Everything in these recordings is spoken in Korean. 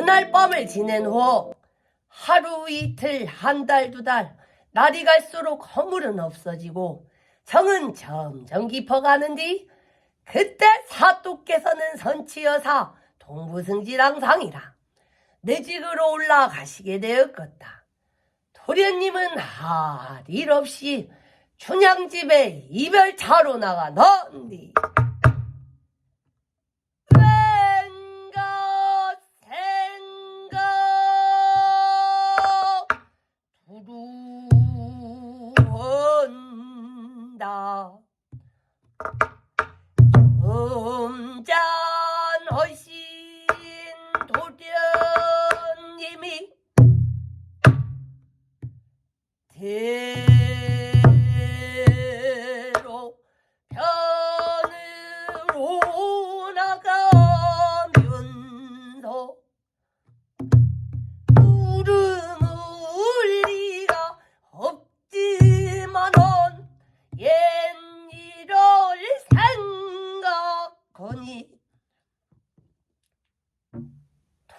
그날 밤을 지낸 후 하루 이틀 한 달 두달 날이 갈수록 허물은 없어지고 정은 점점 깊어가는디 그때 사또께서는 선치여사 동부승지랑상이라 내 집으로 올라가시게 되었겠다. 도련님은 할 일 없이 춘향집에 이별차로 나가 넌디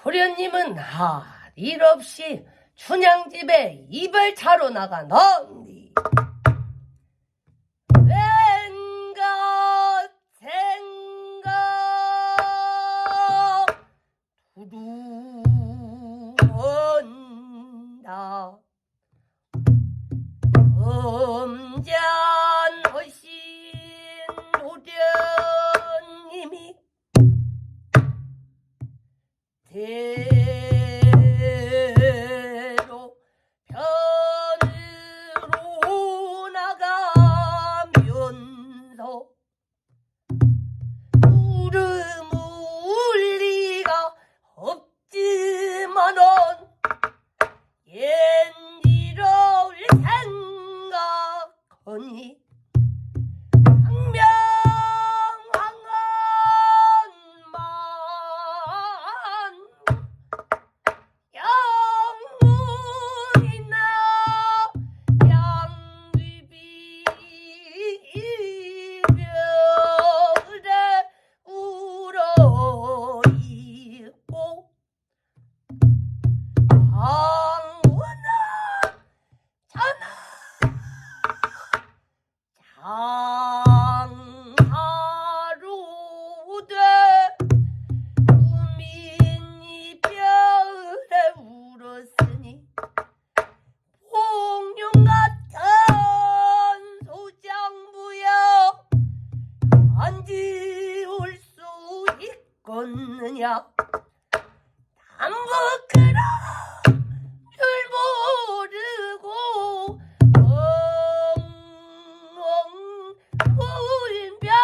도련님은 할 일 없이 춘향집에 이별차로 나가 넌 Hey! 있겠느냐? 남북으로 줄 모르고 엉엉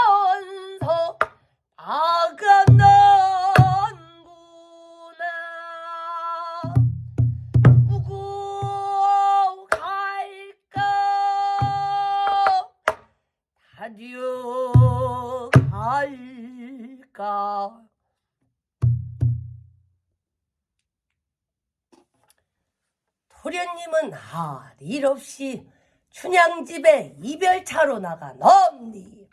울면서 나가는구나. 우고 갈까? 다녀갈까 도련님은 할 일 없이 춘향집에 이별차로 나가 넘니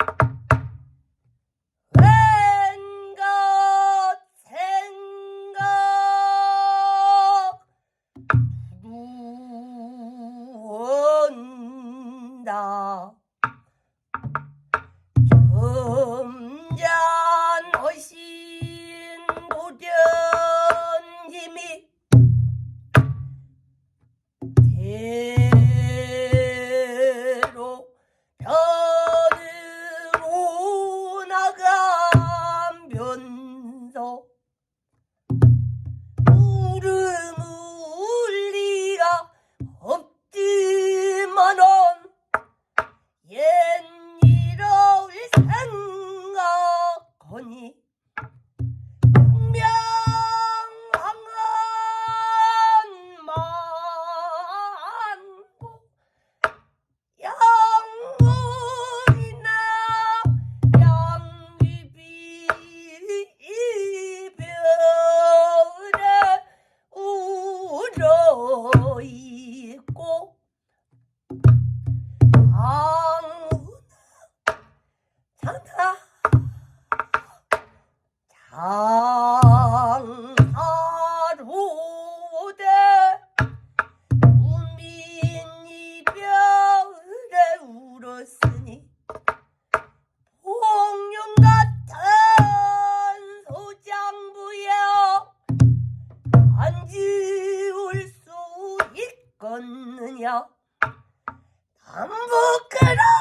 한다. 장사로대 문빈이 별에 울었으니 공룡 같은 소장부여 안 지울 수 있겠느냐? 담부끄러